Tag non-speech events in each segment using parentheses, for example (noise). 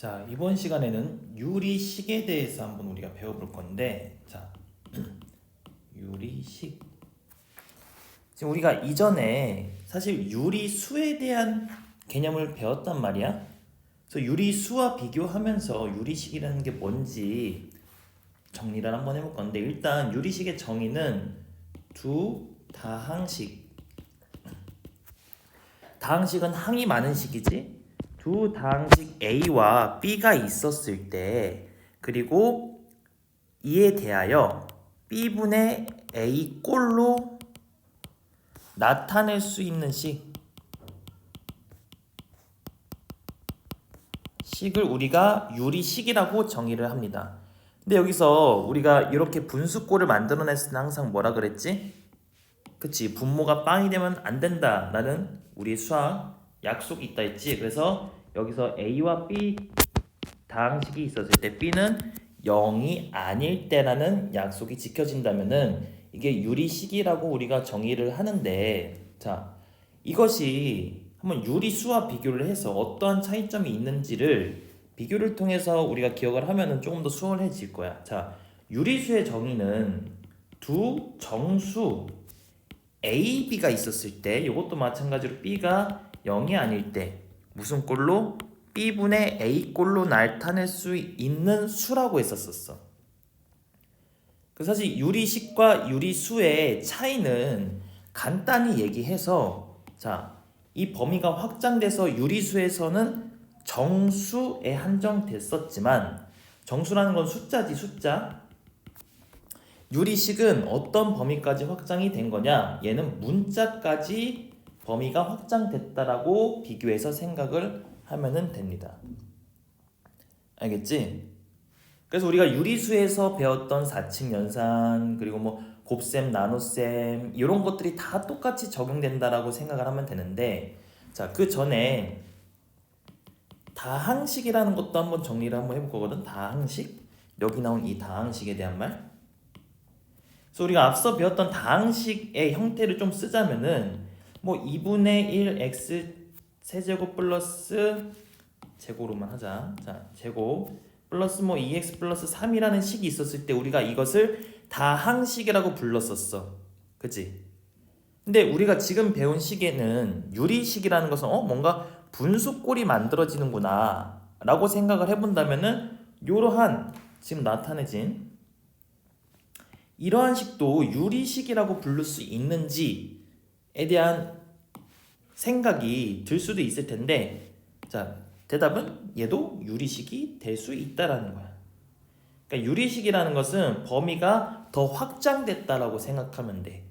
자, 이번 시간에는 유리식에 대해서 한번 우리가 배워볼 건데, 자, (clears throat) 유리식. 지금 우리가 이전에 사실 유리수에 대한 개념을 배웠단 말이야. 그래서 유리수와 비교하면서 유리식이라는 게 뭔지 정리를 한번 해볼 건데, 일단 유리식의 정의는 두 다항식. 다항식은 항이 많은 식이지. 두 다항식 A와 B가 있었을 때 그리고 이에 대하여 B분의 A 꼴로 나타낼 수 있는 식 식을 우리가 유리식이라고 정의를 합니다. 근데 여기서 우리가 이렇게 분수꼴을 만들어냈을 때 항상 뭐라 그랬지? 그치 분모가 빵이 되면 안 된다라는 우리 수학 약속이 있다 했지. 그래서 여기서 A와 B 다항식이 있었을 때 B는 0이 아닐 때라는 약속이 지켜진다면은 이게 유리식이라고 우리가 정의를 하는데 자 이것이 한번 유리수와 비교를 해서 어떠한 차이점이 있는지를 비교를 통해서 우리가 기억을 하면은 조금 더 수월해질 거야. 자 유리수의 정의는 두 정수 A, B가 있었을 때 이것도 마찬가지로 B가 0이 아닐 때 무슨 꼴로 B분의 A 꼴로 나타낼 수 있는 수라고 했었었어. 그 사실 유리식과 유리수의 차이는 간단히 얘기해서 자, 이 범위가 확장돼서 유리수에서는 정수에 한정됐었지만 정수라는 건 숫자지 숫자. 유리식은 어떤 범위까지 확장이 된 거냐? 얘는 문자까지 범위가 확장됐다라고 비교해서 생각을 하면은 됩니다. 알겠지? 그래서 우리가 유리수에서 배웠던 4층 연산 그리고 뭐 곱셈, 나눗셈 이런 것들이 다 똑같이 적용된다라고 생각을 하면 되는데 자, 그 전에 다항식이라는 것도 한번 정리를 한번 해볼 거거든. 다항식. 여기 나온 이 다항식에 대한 말. 그래서 우리가 앞서 배웠던 다항식의 형태를 좀 쓰자면은 뭐 2분의 1 x 세제곱 플러스 제곱으로만 하자. 자, 제곱 플러스 뭐 2x 플러스 3이라는 식이 있었을 때 우리가 이것을 다항식이라고 불렀었어. 그치? 근데 우리가 지금 배운 식에는 유리식이라는 것은 어 뭔가 분수꼴이 만들어지는구나 라고 생각을 해본다면은 이러한 지금 나타내진 이러한 식도 유리식이라고 부를 수 있는지 에 대한 생각이 들 수도 있을 텐데 자 대답은 얘도 유리식이 될 수 있다라는 거야. 그러니까 유리식이라는 것은 범위가 더 확장됐다라고 생각하면 돼.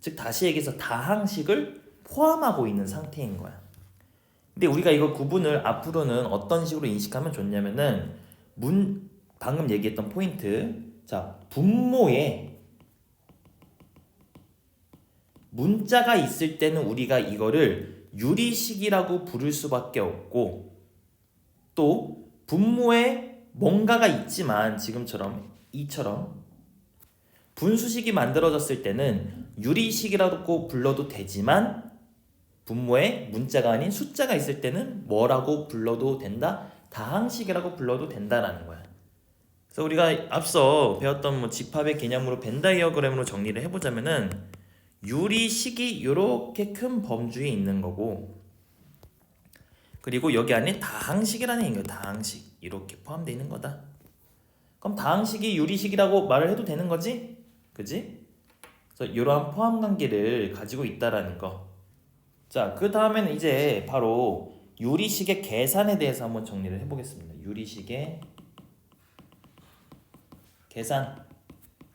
즉 다시 얘기해서 다항식을 포함하고 있는 상태인 거야. 근데 우리가 이거 구분을 앞으로는 어떤 식으로 인식하면 좋냐면은 문 방금 얘기했던 포인트 자 분모에 문자가 있을 때는 우리가 이거를 유리식이라고 부를 수밖에 없고 또 분모에 뭔가가 있지만 지금처럼 이처럼 분수식이 만들어졌을 때는 유리식이라고 불러도 되지만 분모에 문자가 아닌 숫자가 있을 때는 뭐라고 불러도 된다? 다항식이라고 불러도 된다라는 거야. 그래서 우리가 앞서 배웠던 뭐 집합의 개념으로 벤다이어그램으로 정리를 해보자면은 유리식이 이렇게 큰 범주에 있는 거고 그리고 여기 안에 다항식이라는 얘기예요. 다항식 이렇게 포함되어 있는 거다. 그럼 다항식이 유리식이라고 말을 해도 되는 거지? 그지? 그래서 이러한 포함 관계를 가지고 있다라는 거. 자, 그 다음에는 이제 바로 유리식의 계산에 대해서 한번 정리를 해보겠습니다. 유리식의 계산.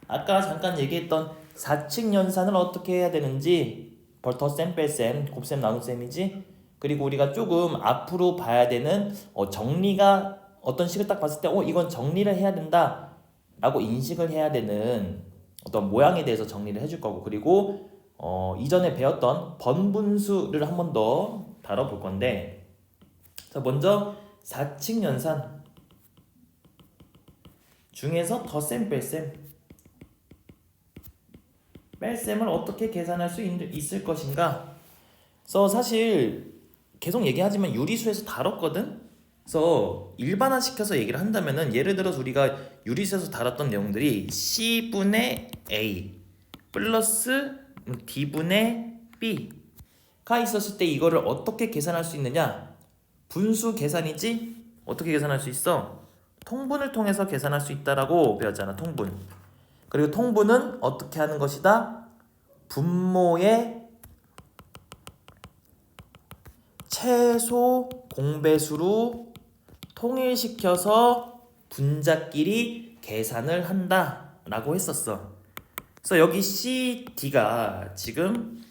아까 잠깐 얘기했던 4층 연산을 어떻게 해야 되는지 덧셈, 뺄셈, 곱셈, 나눗셈이지. 그리고 우리가 조금 앞으로 봐야 되는 어, 정리가 어떤 식을 딱 봤을 때, 어 이건 정리를 해야 된다 라고 인식을 해야 되는 어떤 모양에 대해서 정리를 해줄 거고, 그리고 어, 이전에 배웠던 번분수를 한 번 더 다뤄볼 건데, 자 먼저 4층 연산 중에서 덧셈, 뺄셈. 뺄셈을 어떻게 계산할 수 있, 있을 것인가? 그래서 사실 계속 얘기하지만 유리수에서 다뤘거든. 그래서 일반화시켜서 얘기를 한다면은 예를 들어서 우리가 유리수에서 다뤘던 내용들이 C분의 A 플러스 D분의 B가 있었을 때 이거를 어떻게 계산할 수 있느냐? 분수 계산이지? 어떻게 계산할 수 있어? 통분을 통해서 계산할 수 있다라고 배웠잖아. 통분. 그리고 통분은 어떻게 하는 것이다? 분모의 최소 공배수로 통일시켜서 분자끼리 계산을 한다 라고 했었어. 그래서 여기 C, D가 지금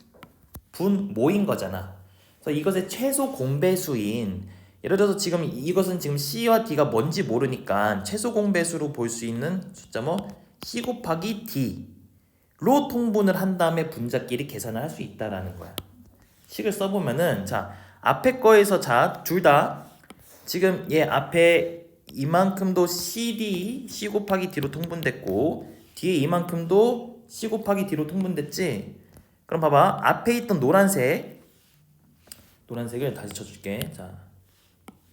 분모인 거잖아. 그래서 이것의 최소 공배수인 예를 들어서 지금 이것은 지금 C와 D가 뭔지 모르니까 최소 공배수로 볼 수 있는 숫자 뭐 C 곱하기 D로 통분을 한 다음에 분자끼리 계산을 할 수 있다라는 거야. 식을 써보면은 자 앞에 거에서 자 둘 다 지금 얘 앞에 이만큼도 CD C 곱하기 D로 통분됐고 뒤에 이만큼도 C 곱하기 D로 통분됐지. 그럼 봐봐 앞에 있던 노란색 노란색을 다시 쳐줄게. 자,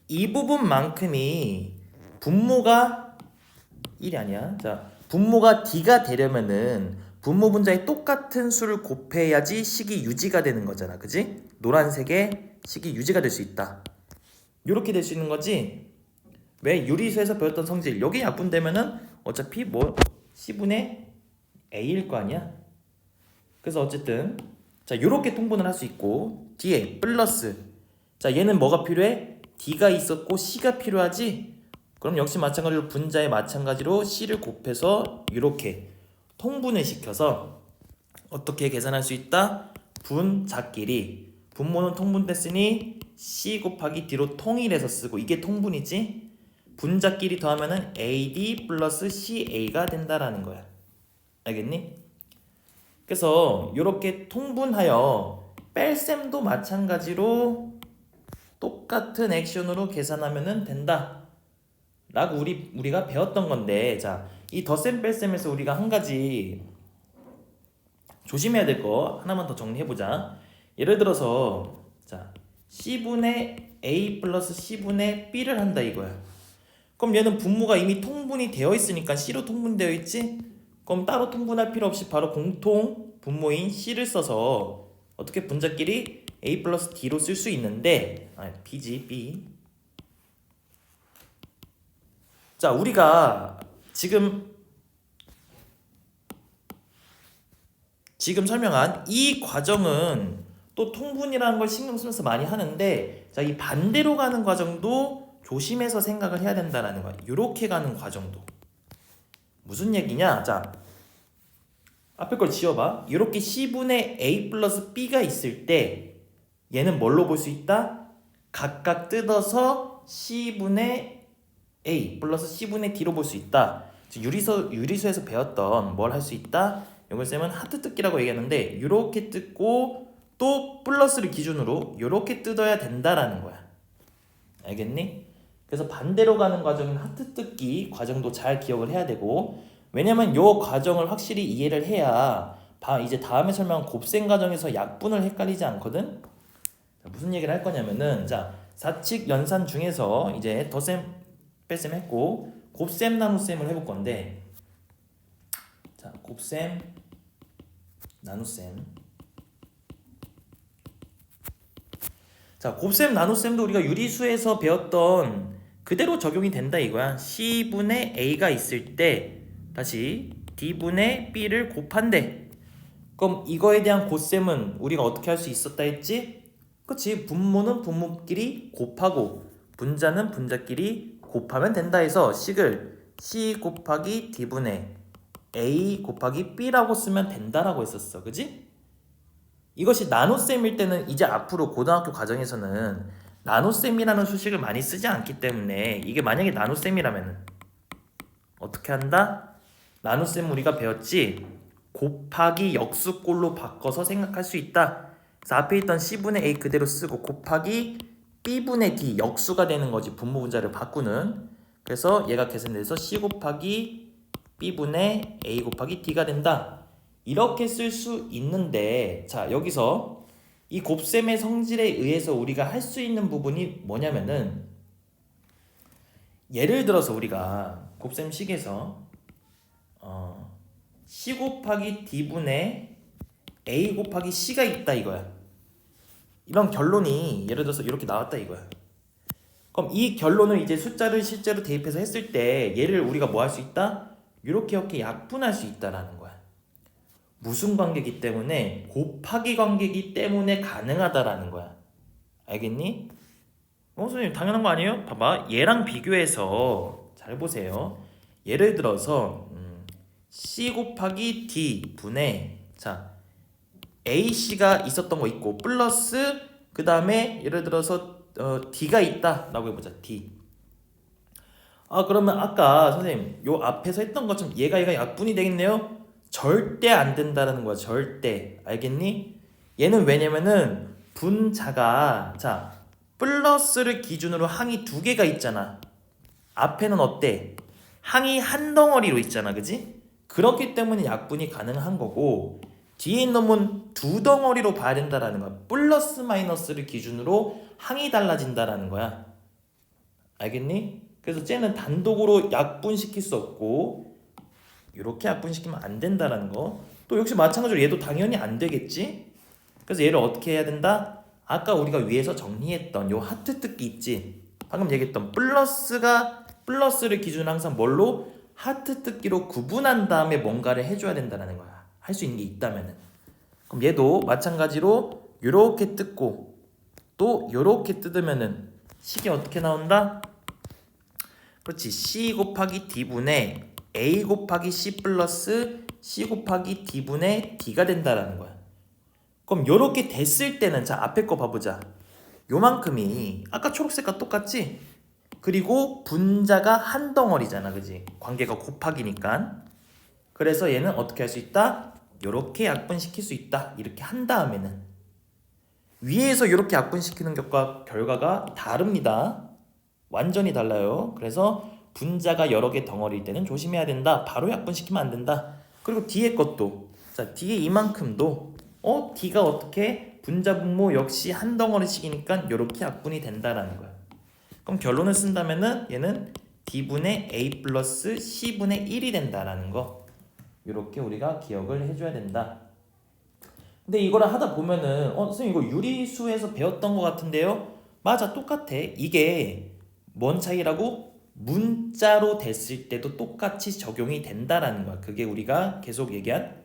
이 부분만큼이 분모가 1이 아니야. 자, 분모가 D가 되려면은 분모 분자에 똑같은 수를 곱해야지 식이 유지가 되는 거잖아. 그지? 노란색의 식이 유지가 될 수 있다. 이렇게 될 수 있는 거지. 왜 유리수에서 배웠던 성질 여기 약분되면은 어차피 뭐 C분의 A일 거 아니야? 그래서 어쨌든 자 이렇게 통분을 할 수 있고 뒤에 플러스 자 얘는 뭐가 필요해? D가 있었고 C가 필요하지? 그럼 역시 마찬가지로 분자에 마찬가지로 C를 곱해서 이렇게 통분을 시켜서 어떻게 계산할 수 있다? 분자끼리 분모는 통분됐으니 C 곱하기 D로 통일해서 쓰고 이게 통분이지? 분자끼리 더하면은 AD 플러스 CA가 된다라는 거야. 알겠니? 그래서 이렇게 통분하여 뺄셈도 마찬가지로 똑같은 액션으로 계산하면 된다. 라고 우리 우리가 배웠던 건데 자, 이 덧셈 뺄셈에서 우리가 한 가지 조심해야 될 거 하나만 더 정리해 보자. 예를 들어서 자, C분의 A 플러스 C분의 B를 한다 이거야. 그럼 얘는 분모가 이미 통분이 되어 있으니까 C로 통분되어 있지? 그럼 따로 통분할 필요 없이 바로 공통 분모인 C를 써서 어떻게 분자끼리 A 플러스 D로 쓸 수 있는데 아, B지 B 자 우리가 지금 지금 설명한 이 과정은 또 통분이라는 걸 신경 쓰면서 많이 하는데 자 이 반대로 가는 과정도 조심해서 생각을 해야 된다라는 거야. 이렇게 가는 과정도 무슨 얘기냐? 자 앞에 걸 지워봐. 이렇게 C분의 A 플러스 B가 있을 때 얘는 뭘로 볼 수 있다? 각각 뜯어서 C분의 A 플러스 C분의 D로 볼 수 있다. 유리수, 유리수에서 배웠던 뭘 할 수 있다? 이걸 쌤은 하트 뜯기라고 얘기하는데 이렇게 뜯고 또 플러스를 기준으로 이렇게 뜯어야 된다라는 거야. 알겠니? 그래서 반대로 가는 과정인 하트 뜯기 과정도 잘 기억을 해야 되고 왜냐면 요 과정을 확실히 이해를 해야 바, 이제 다음에 설명한 곱셈 과정에서 약분을 헷갈리지 않거든. 자, 무슨 얘기를 할 거냐면은 자 사칙 연산 중에서 이제 덧셈 뺄셈 했고 곱셈 나눗셈을 해볼 건데 자 곱셈 나눗셈. 자 곱셈 나눗셈도 우리가 유리수에서 배웠던 그대로 적용이 된다 이거야. C분의 A가 있을 때 다시 D분의 B를 곱한대. 그럼 이거에 대한 곱셈은 우리가 어떻게 할 수 있었다 했지? 그치? 분모는 분모끼리 곱하고 분자는 분자끼리 곱하면 된다 해서 식을 C 곱하기 D분의 A 곱하기 B라고 쓰면 된다라고 했었어 그지? 이것이 나눗셈일 때는 이제 앞으로 고등학교 과정에서는 나눗셈이라는 수식을 많이 쓰지 않기 때문에 이게 만약에 나눗셈이라면 어떻게 한다? 나눗셈 우리가 배웠지 곱하기 역수꼴로 바꿔서 생각할 수 있다. 그래서 앞에 있던 C분의 A 그대로 쓰고 곱하기 B분의 D 역수가 되는 거지 분모 분자를 바꾸는 그래서 얘가 계산돼서 C 곱하기 B분의 A 곱하기 D가 된다. 이렇게 쓸 수 있는데 자 여기서 이 곱셈의 성질에 의해서 우리가 할 수 있는 부분이 뭐냐면은 예를 들어서 우리가 곱셈 식에서 어, c 곱하기 d분의 a 곱하기 c가 있다 이거야. 이런 결론이 예를 들어서 이렇게 나왔다 이거야. 그럼 이 결론을 이제 숫자를 실제로 대입해서 했을 때 얘를 우리가 뭐 할 수 있다? 이렇게 이렇게 약분할 수 있다라는 거야. 무슨 관계이기 때문에 곱하기 관계이기 때문에 가능하다라는 거야. 알겠니? 어, 선생님 당연한 거 아니에요? 봐봐, 얘랑 비교해서 잘 보세요. 예를 들어서 음, c 곱하기 d 분의 자 a c가 있었던 거 있고 플러스 그 다음에 예를 들어서 어, d가 있다 라고 해보자 d. 아 그러면 아까 선생님 요 앞에서 했던 것처럼 얘가 얘가 약분이 되겠네요? 절대 안 된다라는 거야 절대 알겠니? 얘는 왜냐면은 분자가 자 플러스를 기준으로 항이 두 개가 있잖아 앞에는 어때? 항이 한 덩어리로 있잖아 그지? 그렇기 때문에 약분이 가능한 거고 뒤에 있는 놈은 두 덩어리로 봐야 된다라는 거야 플러스 마이너스를 기준으로 항이 달라진다라는 거야 알겠니? 그래서 쟤는 단독으로 약분시킬 수 없고 이렇게 약분시키면 안 된다라는 거. 또 역시 마찬가지로 얘도 당연히 안 되겠지. 그래서 얘를 어떻게 해야 된다? 아까 우리가 위에서 정리했던 요 하트 뜯기 있지. 방금 얘기했던 플러스가 플러스를 기준으로 항상 뭘로 하트 뜯기로 구분한 다음에 뭔가를 해줘야 된다는 거야. 할 수 있는 게 있다면은. 그럼 얘도 마찬가지로 요렇게 뜯고 또 요렇게 뜯으면은 식이 어떻게 나온다? 그렇지. C 곱하기 D분의 A 곱하기 C 플러스 C 곱하기 D분의 D가 된다라는 거야. 그럼 요렇게 됐을 때는 자 앞에 거 봐보자. 요만큼이 아까 초록색과 똑같지? 그리고 분자가 한 덩어리잖아, 그지? 관계가 곱하기니까. 그래서 얘는 어떻게 할 수 있다? 요렇게 약분시킬 수 있다. 이렇게 한 다음에는 위에서 이렇게 약분시키는 것과 결과가 다릅니다. 완전히 달라요. 그래서 분자가 여러 개 덩어리일 때는 조심해야 된다. 바로 약분시키면 안 된다. 그리고 뒤에 것도 자 뒤에 이만큼도 어 D가 어떻게 분자 분모 역시 한 덩어리씩이니까 이렇게 약분이 된다라는 거야. 그럼 결론을 쓴다면은 얘는 D분의 A 플러스 C분의 1이 된다라는 거. 이렇게 우리가 기억을 해줘야 된다. 근데 이거를 하다 보면은 어 선생님 이거 유리수에서 배웠던 것 같은데요? 맞아 똑같아. 이게 뭔 차이라고? 문자로 됐을 때도 똑같이 적용이 된다라는 거야. 그게 우리가 계속 얘기한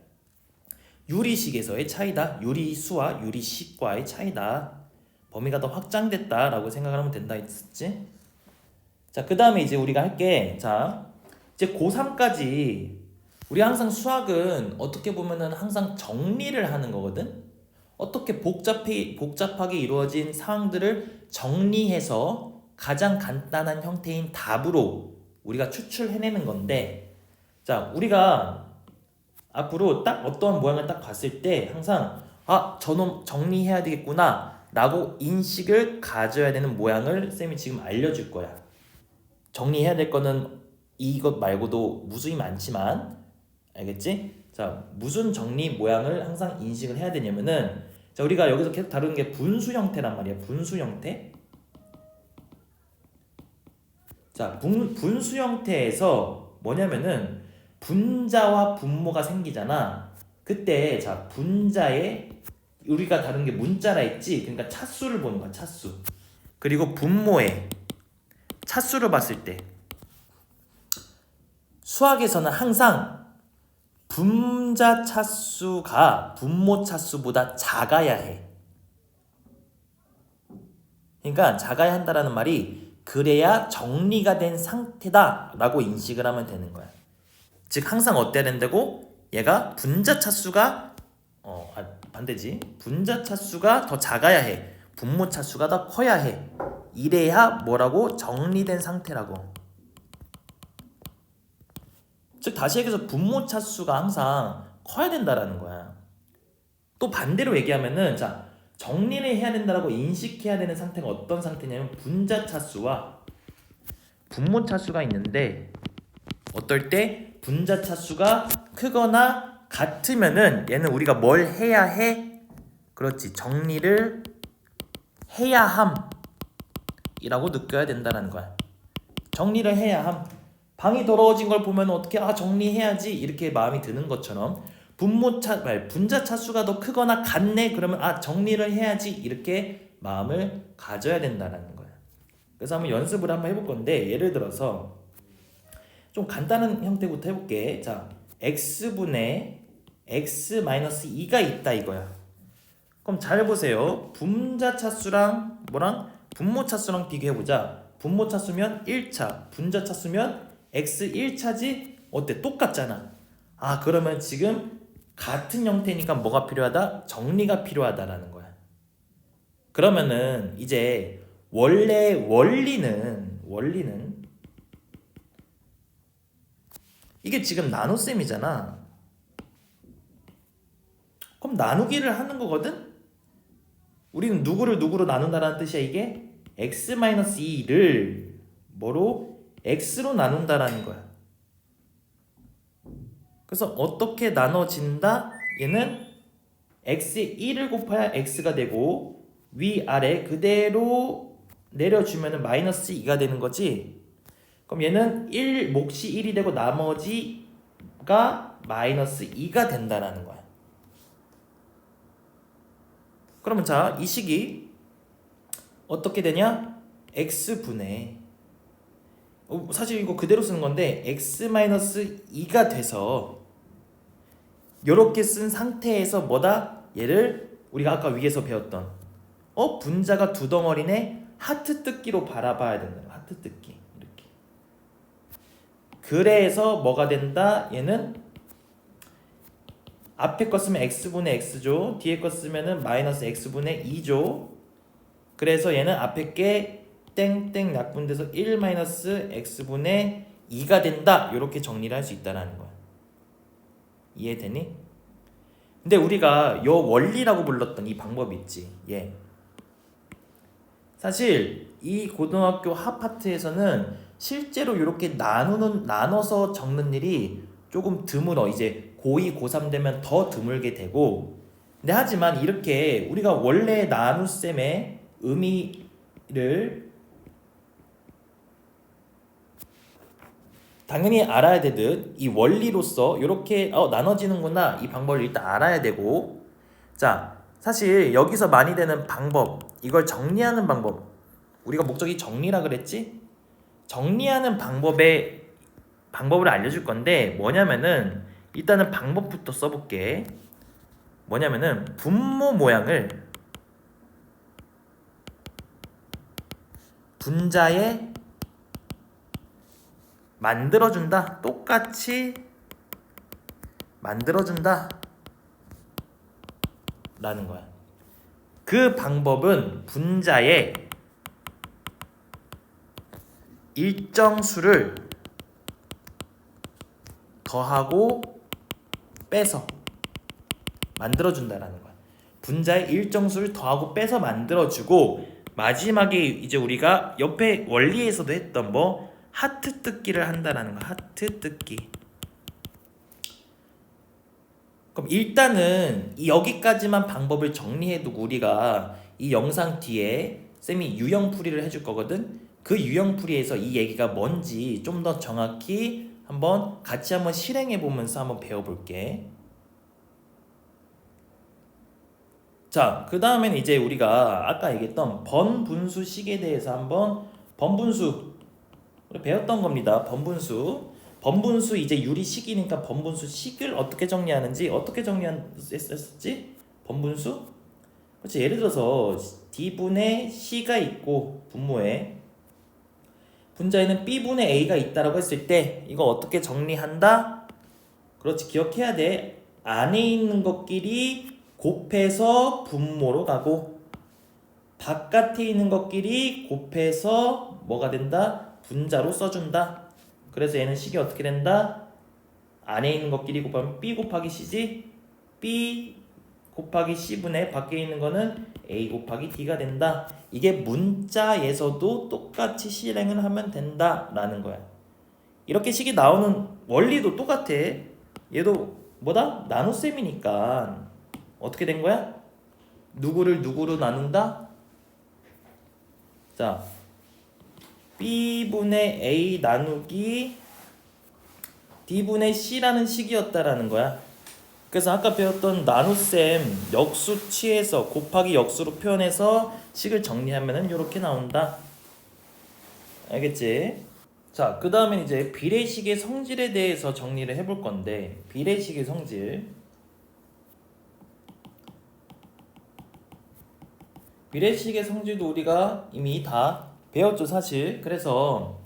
유리식에서의 차이다. 유리수와 유리식과의 차이다. 범위가 더 확장됐다라고 생각을 하면 된다 했었지. 자, 그 다음에 이제 우리가 할게. 자, 이제 고3까지 우리 항상 수학은 어떻게 보면은 항상 정리를 하는 거거든. 어떻게 복잡해, 복잡하게 이루어진 상황들을 정리해서 가장 간단한 형태인 답으로 우리가 추출해내는 건데 자 우리가 앞으로 딱 어떠한 모양을 딱 봤을 때 항상 아 저놈 정리해야 되겠구나 라고 인식을 가져야 되는 모양을 쌤이 지금 알려줄 거야 정리해야 될 거는 이것 말고도 무수히 많지만 알겠지? 자 무슨 정리 모양을 항상 인식을 해야 되냐면은 자 우리가 여기서 계속 다루는 게 분수 형태란 말이야 분수 형태 자, 분, 분수 형태에서 뭐냐면은 분자와 분모가 생기잖아. 그때 자, 분자에 우리가 다른 게 문자라 했지. 그러니까 차수를 보는 거야, 차수. 그리고 분모에 차수를 봤을 때 수학에서는 항상 분자 차수가 분모 차수보다 작아야 해. 그러니까 작아야 한다라는 말이 그래야 정리가 된 상태다라고 인식을 하면 되는 거야. 즉 항상 어때야 된다고? 얘가 분자 차수가 어 아, 반대지. 분자 차수가 더 작아야 해. 분모 차수가 더 커야 해. 이래야 뭐라고 정리된 상태라고. 즉 다시 얘기해서 분모 차수가 항상 커야 된다라는 거야. 또 반대로 얘기하면은 자 정리를 해야 된다라고 인식해야 되는 상태가 어떤 상태냐면 분자 차수와 분모 차수가 있는데 어떨 때 분자 차수가 크거나 같으면은 얘는 우리가 뭘 해야 해? 그렇지 정리를 해야 함이라고 느껴야 된다는 거야. 정리를 해야 함. 방이 더러워진 걸 보면 어떻게 아 정리해야지 이렇게 마음이 드는 것처럼 분모 차 말, 분자 차수가 더 크거나 같네 그러면 아 정리를 해야지 이렇게 마음을 가져야 된다라는 거야. 그래서 한번 연습을 한번 해볼 건데 예를 들어서 좀 간단한 형태부터 해볼게. 자, x분의 x 2가 있다 이거야. 그럼 잘 보세요. 분자 차수랑 뭐랑 분모 차수랑 비교해 보자. 분모 차수면 1차, 분자 차수면 x 1차지 어때? 똑같잖아. 아, 그러면 지금 같은 형태니까 뭐가 필요하다? 정리가 필요하다라는 거야. 그러면은 이제 원래 원리는 원리는 이게 지금 나눗셈이잖아. 그럼 나누기를 하는 거거든? 우리는 누구를 누구로 나눈다라는 뜻이야 이게 x-2를 뭐로 x로 나눈다라는 거야. 그래서 어떻게 나눠진다? 얘는 x에 1을 곱해야 x가 되고 위아래 그대로 내려주면 마이너스 2가 되는 거지. 그럼 얘는 1 몫이 1이 되고 나머지가 마이너스 2가 된다라는 거야. 그러면 자, 이 식이 어떻게 되냐? x분의 어, 사실 이거 그대로 쓰는 건데 x-2가 돼서 이렇게 쓴 상태에서 뭐다? 얘를 우리가 아까 위에서 배웠던 어 분자가 두 덩어리네 하트 뜯기로 바라봐야 된다. 하트 뜯기 이렇게. 그래서 뭐가 된다? 얘는 앞에 거 쓰면 x분의 x죠. 뒤에 거 쓰면은 마이너스 x분의 2죠. 그래서 얘는 앞에 게 땡땡 약분돼서 1 마이너스 x분의 2가 된다. 이렇게 정리를 할 수 있다라는 거야. 이해되니? 근데 우리가 요 원리라고 불렀던 이 방법이 있지. 예. 사실 이 고등학교 합파트에서는 실제로 이렇게 나누는 나눠서 적는 일이 조금 드물어. 이제 고2, 고3 되면 더 드물게 되고. 근데 하지만 이렇게 우리가 원래 나눗셈의 의미를 당연히 알아야 되듯 이 원리로서 이렇게 어, 나눠지는구나. 이 방법을 일단 알아야 되고. 자 사실 여기서 많이 되는 방법 이걸 정리하는 방법. 우리가 목적이 정리라 그랬지? 정리하는 방법의 방법을 알려줄 건데 뭐냐면은 일단은 방법부터 써볼게. 뭐냐면은 분모 모양을 분자에 만들어준다. 똑같이 만들어준다. 라는 거야. 그 방법은 분자에 일정 수를 더하고 빼서 만들어준다라는 거야. 분자의 일정 수를 더하고 빼서 만들어주고 마지막에 이제 우리가 옆에 원리에서도 했던 뭐 하트 뜯기를 한다라는 거. 하트 뜯기. 그럼 일단은 이 여기까지만 방법을 정리해두고 우리가 이 영상 뒤에 쌤이 유형풀이를 해줄 거거든. 그 유형풀이에서 이 얘기가 뭔지 좀 더 정확히 한번 같이 한번 실행해 보면서 한번 배워볼게. 자, 그 다음에는 이제 우리가 아까 얘기했던 번분수식에 대해서 한번 번분수 배웠던 겁니다. 번분수. 번분수 이제 유리식이니까 번분수 식을 어떻게 정리하는지 어떻게 정리했었지? 번분수? 그렇지. 예를 들어서 D분의 C가 있고 분모에 분자에는 B분의 A가 있다라고 했을 때 이거 어떻게 정리한다? 그렇지. 기억해야 돼. 안에 있는 것끼리 곱해서 분모로 가고 바깥에 있는 것끼리 곱해서 뭐가 된다? 분자로 써준다. 그래서 얘는 식이 어떻게 된다? 안에 있는 것끼리 곱하면 b 곱하기 c지 b 곱하기 c분의 밖에 있는 거는 a 곱하기 d가 된다. 이게 문자에서도 똑같이 실행을 하면 된다라는 거야. 이렇게 식이 나오는 원리도 똑같아. 얘도 뭐다? 나눗셈이니까 어떻게 된 거야? 누구를 누구로 나눈다? 자, b분의 a 나누기 d분의 c라는 식이었다라는 거야. 그래서 아까 배웠던 나눗셈 역수 취해서 곱하기 역수로 표현해서 식을 정리하면은 이렇게 나온다. 알겠지? 자, 그 다음에 이제 비례식의 성질에 대해서 정리를 해볼 건데 비례식의 성질 비례식의 성질도 우리가 이미 다 배웠죠 사실. 그래서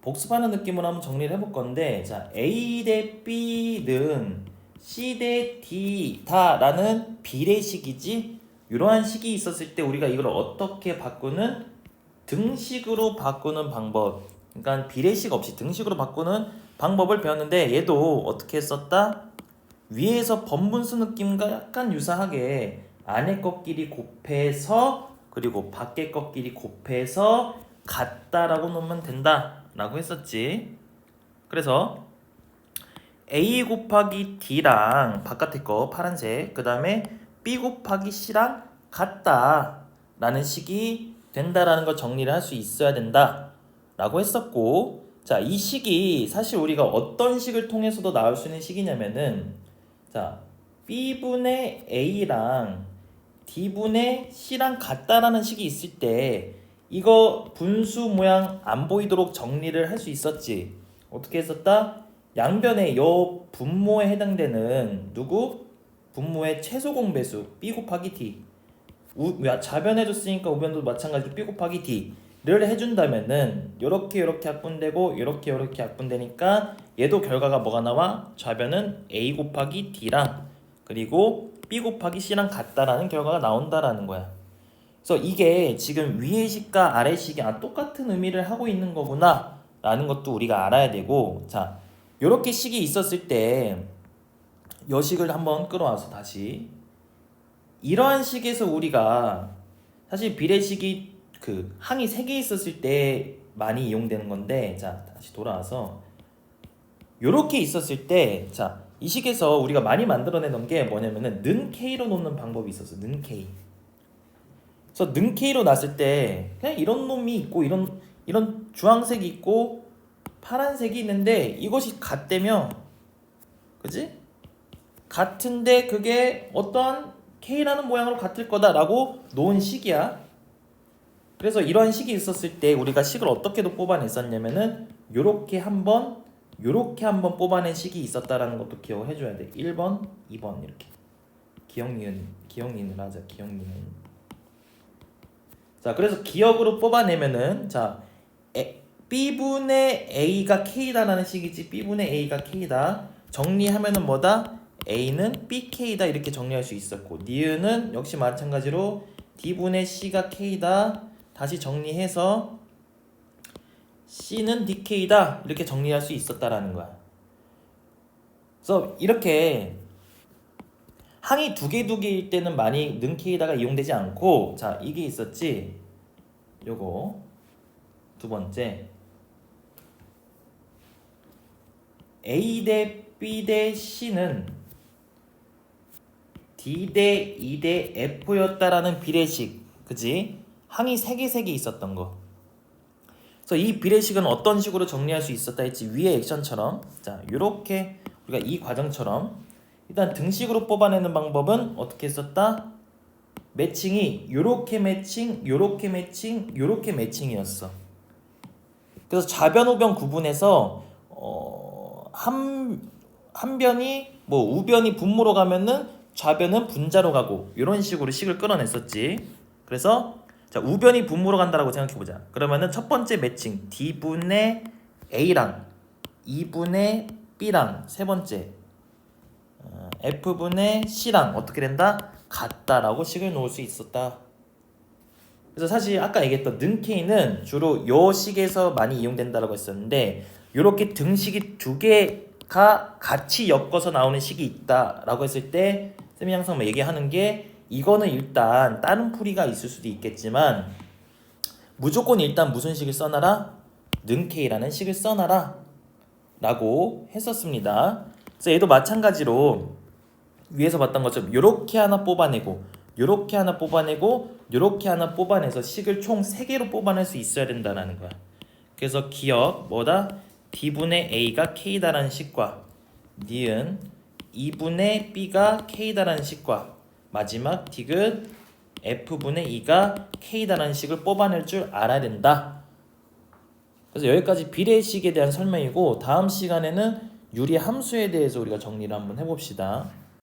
복습하는 느낌으로 한번 정리를 해볼 건데 자 A 대 B는 C 대 D 다라는 비례식이지? 이러한 식이 있었을 때 우리가 이걸 어떻게 바꾸는? 등식으로 바꾸는 방법. 그러니까 비례식 없이 등식으로 바꾸는 방법을 배웠는데 얘도 어떻게 했었다? 위에서 번분수 느낌과 약간 유사하게 안에 것끼리 곱해서 그리고 밖에 것끼리 곱해서 같다라고 놓으면 된다라고 했었지. 그래서 a 곱하기 d랑 바깥에 거 파란색 그 다음에 b 곱하기 c랑 같다라는 식이 된다라는 걸 정리를 할 수 있어야 된다라고 했었고 자 이 식이 사실 우리가 어떤 식을 통해서도 나올 수 있는 식이냐면은 자 b분의 a랑 d분의 c랑 같다라는 식이 있을 때 이거 분수 모양 안 보이도록 정리를 할 수 있었지. 어떻게 했었다? 양변에 요 분모에 해당되는 누구? 분모의 최소 공배수 b 곱하기 d. 우, 야, 좌변해줬으니까 우변도 마찬가지로 b 곱하기 d를 해준다면은 요렇게 요렇게 약분되고 요렇게 요렇게 약분되니까 얘도 결과가 뭐가 나와? 좌변은 a 곱하기 d랑 그리고 b 곱하기 c랑 같다라는 결과가 나온다라는 거야. 그래서 이게 지금 위의 식과 아래 식이 아, 똑같은 의미를 하고 있는 거구나 라는 것도 우리가 알아야 되고 자 요렇게 식이 있었을 때 여식을 한번 끌어와서 다시 이러한 식에서 우리가 사실 비례식이 그 항이 세개 있었을 때 많이 이용되는 건데 자 다시 돌아와서 요렇게 있었을 때자 이 식에서 우리가 많이 만들어내는 게 뭐냐면은 는 k로 놓는 방법이 있었어 는 k 그래서 는 k로 놨을 때 그냥 이런 놈이 있고 이런 이런 주황색이 있고 파란색이 있는데 이것이 같대며 그지? 같은데 그게 어떠한 K라는 모양으로 같을 거다라고 놓은 식이야. 그래서 이러한 식이 있었을 때 우리가 식을 어떻게도 뽑아냈었냐면은 요렇게 한번 요렇게 한번 뽑아낸 식이 있었다라는 것도 기억을 해줘야 돼. 1번, 2번 이렇게. 기억니은 기억니은 하자. 기억니은. 자, 그래서 기억으로 뽑아내면은 자 에, B분의 A가 K다라는 식이지 B분의 A가 K다. 정리하면은 뭐다? A는 BK다 이렇게 정리할 수 있었고 니은은 역시 마찬가지로 D분의 C가 K다. 다시 정리해서 C는 DK다 이렇게 정리할 수 있었다라는 거야. 그래서 이렇게 항이 두 개 두 개일 때는 많이 는 K다가 이용되지 않고 자 이게 있었지. 요거 두 번째 A 대 B 대 C는 D 대 E 대 F였다라는 비례식, 그지? 항이 세 개 세 개 있었던 거. 그래서 이 비례식은 어떤 식으로 정리할 수 있었다 했지? 위의 액션처럼, 자, 이렇게 우리가 이 과정처럼 일단 등식으로 뽑아내는 방법은 어떻게 했었다? 매칭이 요렇게 매칭, 요렇게 매칭, 요렇게 매칭이었어. 그래서 좌변 우변 구분해서 어, 한, 한 변이 뭐 우변이 분모로 가면은 좌변은 분자로 가고 이런 식으로 식을 끌어냈었지. 그래서 자 우변이 분모로 간다라고 생각해 보자. 그러면은 첫 번째 매칭 D분의 A랑 2분의 B랑 세 번째 어, F분의 C랑 어떻게 된다? 같다라고 식을 놓을 수 있었다. 그래서 사실 아까 얘기했던 는 K는 주로 요 식에서 많이 이용된다라고 했었는데 이렇게 등식이 두 개가 같이 엮어서 나오는 식이 있다라고 했을 때 쌤이 항상 뭐 얘기하는 게 이거는 일단 다른 풀이가 있을 수도 있겠지만 무조건 일단 무슨 식을 써놔라? 는 K라는 식을 써놔라 라고 했었습니다. 그래서 얘도 마찬가지로 위에서 봤던 것처럼 이렇게 하나 뽑아내고 이렇게 하나 뽑아내고 이렇게 하나 뽑아내서 식을 총 3개로 뽑아낼 수 있어야 된다는 거야. 그래서 기억 뭐다? D분의 A가 K다라는 식과 니은 2분의 B가 K다라는 식과 마지막 디귿 F분의 2가 K다라는 식을 뽑아낼 줄 알아야 된다. 그래서 여기까지 비례식에 대한 설명이고 다음 시간에는 유리 함수에 대해서 우리가 정리를 한번 해봅시다.